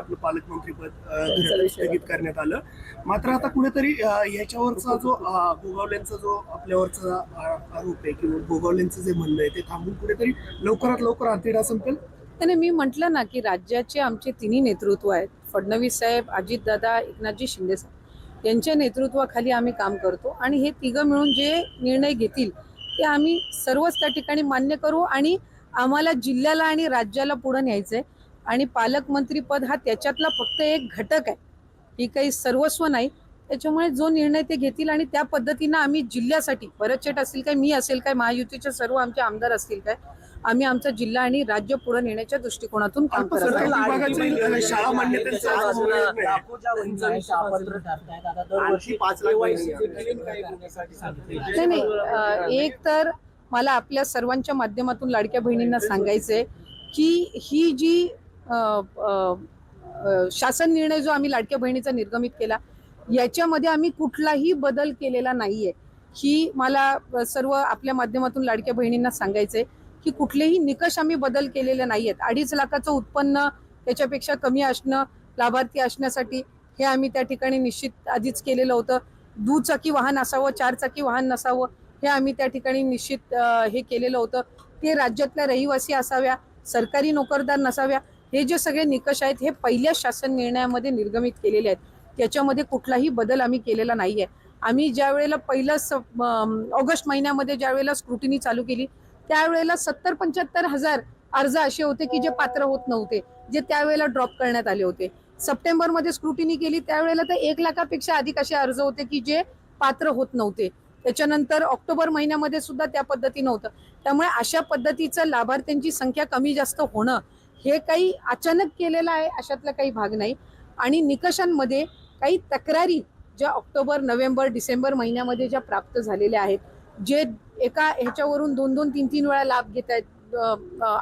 आपलं पालकमंत्रीपद स्थगित करण्यात आलं. मात्र आता कुठेतरी अ, याच्यावरचा जो अ, गोगावलेंचा जो आपल्यावरचा आरोप आहे किंवा गोगावलेंचं जे म्हणणं आहे ते थांबून कुठेतरी लवकरात लवकर अंतिडा संपेल? त्याने मी म्हटलं ना की राज्याचे आमचे तिन्ही नेतृत्व आहेत. फडणवीस साहेब अजितदादा एकनाथजी शिंदे साहेब. यांच्या नेतृत्वाखाली आम्ही काम करतो आणि हे तिघं मिळून जे निर्णय घेतील ते आम्ही सर्वच त्या ठिकाणी मान्य करू आणि आम्हाला जिल्ह्याला आणि राज्याला पुढे न्यायचंय. आणि पालकमंत्री पद हा त्याच्यातला फक्त एक घटक आहे. ही काही सर्वस्व नाही. त्याच्यामुळे जो निर्णय ते घेतील आणि त्या पद्धतीनं आम्ही जिल्ह्यासाठी भरत शेठ असेल काय मी असेल काय महायुतीचे सर्व आमचे आमदार असतील काय आम्ही आमचा जिल्हा आणि राज्य पुढे नेण्याच्या दृष्टिकोनातून काम करत नाही. नाही एक तर मला आपल्या सर्वांच्या माध्यमातून लाडक्या बहिणींना सांगायचंय की ही जी शासन निर्णय जो आम्ही लाडक्या बहिणीचा निर्गमित केला याच्यामध्ये आम्ही कुठलाही बदल केलेला नाहीये. ही मला सर्व आपल्या माध्यमातून लाडक्या बहिणींना सांगायचंय की कुठलेही निकष आम्ही बदल केलेले नाहीयेत. अडीच लाखाचं उत्पन्न त्याच्यापेक्षा कमी असणं लाभार्थी असण्यासाठी हे आम्ही त्या ठिकाणी निश्चित आधीच केलेलं होतं. दुचाकी वाहन असावं चारचाकी वाहन नसावं हे आम्ही त्या ठिकाणी निश्चित हे केलेलं होतं. ते राज्यातल्या रहिवासी असाव्या सरकारी नोकरदार नसाव्या हे जे सगळे निकष आहेत हे पहिल्या शासन निर्णयामध्ये निर्गमित केलेले आहेत. त्याच्यामध्ये कुठलाही बदल आम्ही केलेला नाहीये. आम्ही ज्या वेळेला पहिलं ऑगस्ट महिन्यामध्ये ज्या वेळेला स्क्रुटिनी चालू केली त्यावेळेला सत्तर पंच्याहत्तर हजार अर्ज असे होते की जे पात्र होत नव्हते जे त्यावेळेला ड्रॉप करण्यात आले होते. सप्टेंबरमध्ये स्क्रुटिनी केली त्यावेळेला तर एक लाखापेक्षा अधिक असे अर्ज होते की जे पात्र होत नव्हते. त्याच्यानंतर ऑक्टोबर महिन्यामध्ये सुद्धा त्या पद्धतीनं होतं. त्यामुळे अशा पद्धतीचं लाभार्थ्यांची संख्या कमी जास्त होणं हे काही अचानक केलेलं आहे अशातला काही भाग नाही. आणि निकषांमध्ये काही तक्रारी ज्या ऑक्टोबर नोव्हेंबर डिसेंबर महिन्यामध्ये ज्या प्राप्त झालेल्या आहेत जे एका ह्याच्यावरून दोन दोन तीन तीन वेळा लाभ घेत आहेत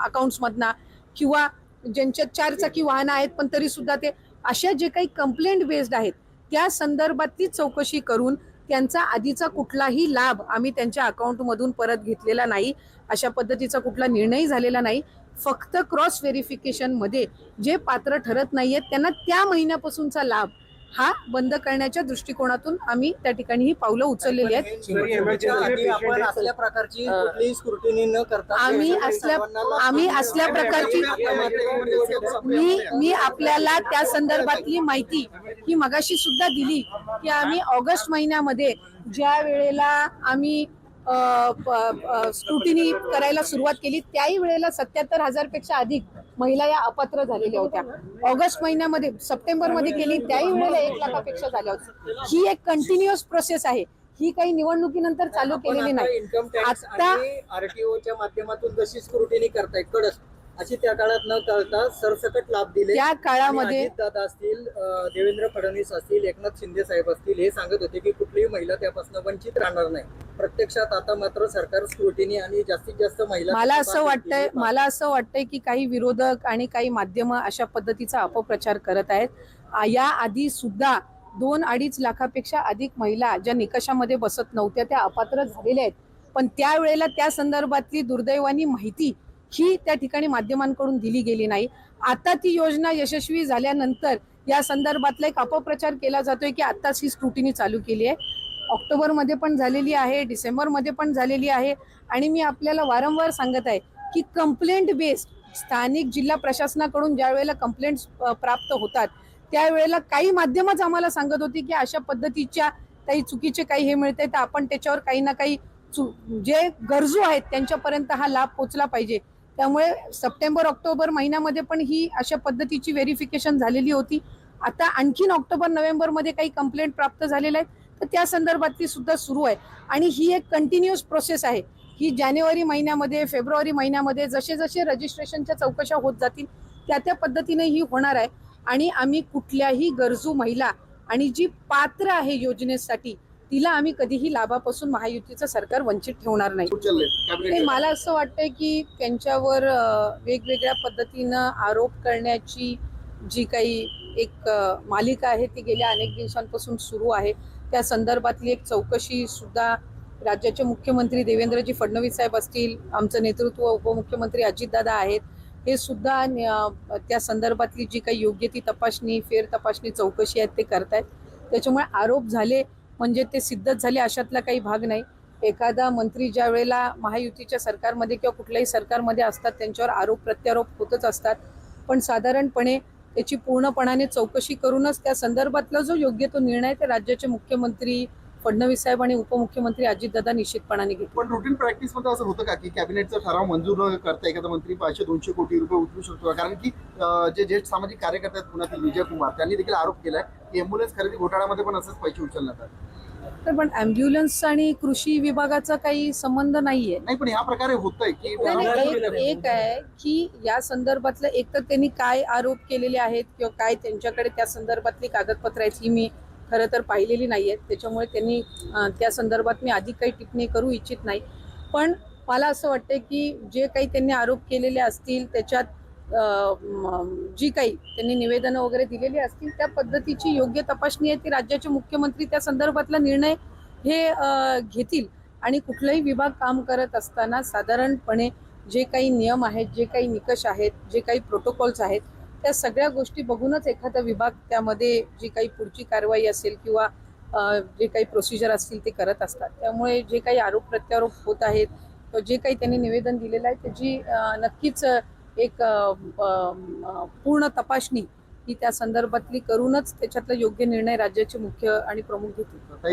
अकाउंट्समधना किंवा ज्यांच्या चार चाकी वाहनं आहेत पण तरी सुद्धा ते अशा जे काही कंप्लेंट बेस्ड आहेत त्या संदर्भातली चौकशी करून त्यांचा आधीचा कुठलाही लाभ आम्ही त्यांच्या अकाउंटमधून परत घेतलेला नाही अशा पद्धतीचा कुठला निर्णय झालेला नाही. फक्त क्रॉस व्हेरिफिकेशनमध्ये जे पात्र ठरत नाहीयेत त्यांना त्या महिन्यापासूनचा लाभ हा बंद करण्याच्या दृष्टिकोनातून आम्ही त्या ठिकाणी ही पावलं उचललेली आहेत. शेवटच्या आधी आपण असल्या प्रकारची कुठलीही स्क्रुटिनी न करता आम्ही असल्या आम्ही असल्या प्रकारची मी मी आपल्याला त्या संदर्भातली माहिती ही मगाशी सुद्धा दिली की आम्ही ऑगस्ट महिन्यामध्ये ज्या वेळेला आम्ही स्क्रुटिनी करायला सुरुवात केली. त्याही वेळेला सत्याहत्तर हजारपेक्षा अधिक महिला या अपात्र झालेल्या होत्या. ऑगस्ट महिन्यामध्ये सप्टेंबरमध्ये केली त्याही वेळेला एक लाखापेक्षा झाल्या होत्या. ही एक कंटिन्युअस प्रोसेस आहे. ही काही निवडणुकीनंतर चालू केलेली नाही. आता आरटीओच्या माध्यमातून जशी स्क्रुटिनी करताय कडक. अशी त्या काळात न करता सरसकट लाभ दिले. त्या काळामध्ये दादा असतील देवेंद्र फडणवीस असतील एकनाथ शिंदे साहेब असतील हे सांगत होते की कुठलीही महिला त्यापासून वंचित राहणार नाही. प्रत्यक्षात आता मात्र सरकार स्क्रुटिनी आणि जास्तीत जास्त महिला मला असं वाटतंय मला असं वाटतंय की काही विरोधक आणि काही माध्यम अशा पद्धतीचा अपप्रचार करत आहेत. या आधी सुद्धा दोन अडीच लाखापेक्षा अधिक महिला ज्या निकषामध्ये बसत नव्हत्या त्या अपात्र झालेल्या आहेत. पण त्यावेळेला त्या संदर्भातली दुर्दैवानी माहिती ही त्या ठिकाणी माध्यमांकडून दिली गेली नाही. आता ती योजना यशस्वी झाल्यानंतर या संदर्भातला एक अपप्रचार केला जातोय की आत्ताच ही स्क्रुटिनी चालू केली आहे. ऑक्टोबरमध्ये पण झालेली आहे डिसेंबरमध्ये पण झालेली आहे आणि मी आपल्याला वारंवार सांगत आहे की कंप्लेंट बेस्ड स्थानिक जिल्हा प्रशासनाकडून ज्या वेळेला कंप्लेंट्स प्राप्त होतात त्यावेळेला काही माध्यमच आम्हाला सांगत होती की अशा पद्धतीच्या काही चुकीचे काही हे मिळते तर आपण त्याच्यावर काही ना काही जे गरजू आहेत त्यांच्यापर्यंत हा लाभ पोचला पाहिजे. त्यामुळे सप्टेंबर ऑक्टोबर महिन्यामध्ये पण ही अशा पद्धतीची व्हेरिफिकेशन झालेली होती. आता आणखीन ऑक्टोबर नोव्हेंबरमध्ये काही कंप्लेंट प्राप्त झालेल्या आहेत. तर त्या संदर्भातली सुद्धा सुरू आहे. आणि ही एक कंटिन्युअस प्रोसेस आहे. ही जानेवारी महिन्यामध्ये फेब्रुवारी महिन्यामध्ये जसे जसे रजिस्ट्रेशनच्या चौकशा होत जातील त्या त्या पद्धतीने ही होणार आहे. आणि आम्ही कुठल्याही गरजू महिला आणि जी पात्र आहे योजनेसाठी तिला आम्ही कधीही लाभापासून महायुतीचं सरकार वंचित ठेवणार नाही. मला असं वाटतंय की त्यांच्यावर वेगवेगळ्या पद्धतीनं आरोप करण्याची जी काही एक मालिका आहे ती गेल्या अनेक दिवसांपासून सुरू आहे. त्या संदर्भातली एक चौकशी सुद्धा राज्याचे मुख्यमंत्री देवेंद्रजी फडणवीस साहेब असतील आमचं नेतृत्व उपमुख्यमंत्री अजितदादा आहेत हे सुद्धा त्या संदर्भातली जी काही योग्य ती तपासणी फेर तपासणी चौकशी आहेत ते करतायत. त्याच्यामुळे आरोप झाले म्हणजे ते सिद्धच झाले अशातला काही भाग नाही. एखादा मंत्री ज्या वेळेला महायुतीच्या सरकारमध्ये किंवा कुठल्याही सरकारमध्ये असतात त्यांच्यावर आरोप प्रत्यारोप होतच असतात. पण साधारणपणे त्याची पूर्णपणाने चौकशी करूनच त्या संदर्भातला जो योग्य तो निर्णय ते राज्याचे मुख्यमंत्री फडणवीस साहेब आणि उपमुख्यमंत्री अजितदादा निश्चितपणाने घेतले. पण रुटीन प्रॅक्टिसमध्ये असं होतं का की कॅबिनेटचा ठराव मंजूर न करता एखादा मंत्री पाचशे दोनशे कोटी रुपये उचलू शकतो कारण की जे ज्येष्ठ सामाजिक कार्यकर्ते आहेत पुण्यातील विजय कुमार त्यांनी देखील आरोप केलाय की एम्ब्युलन्स खरेदी घोटाळ्यामध्ये पण असंच पैसे उचलण्यात आले. तर पण अँब्युलन्स आणि कृषी विभागाचा काही संबंध नाहीये. नाही पण ह्या प्रकारे होतंय की नाही, नाही, आरोप एक आहे की या संदर्भातलं एक तर त्यांनी काय आरोप केलेले आहेत किंवा काय त्यांच्याकडे त्या संदर्भातली कागदपत्र आहेत ही मी खरं तर पाहिलेली नाही आहेत त्याच्यामुळे त्यांनी अं, त्या संदर्भात मी अधिक काही टिप्पणी करू इच्छित नाही. पण मला असं वाटतं की जे काही त्यांनी आरोप केलेले असतील त्याच्यात जी काही त्यांनी निवेदनं वगैरे दिलेली असतील त्या पद्धतीची योग्य तपासणी आहे ती राज्याचे मुख्यमंत्री त्या संदर्भातला निर्णय हे घेतील. आणि कुठलाही विभाग काम करत असताना साधारणपणे जे काही नियम आहेत जे काही निकष आहेत जे काही प्रोटोकॉल्स आहेत त्या सगळ्या गोष्टी बघूनच एखादा विभाग त्यामध्ये जी काही पुढची कारवाई असेल किंवा जे काही प्रोसिजर असतील ते करत असतात. त्यामुळे जे काही आरोप प्रत्यारोप होत आहेत किंवा जे काही त्यांनी निवेदन दिलेलं आहे त्याची नक्कीच एक पूर्ण तपासणी ही त्या संदर्भातली करूनच त्याच्यातला योग्य निर्णय राज्याचे मुख्य आणि प्रमुख घेतील.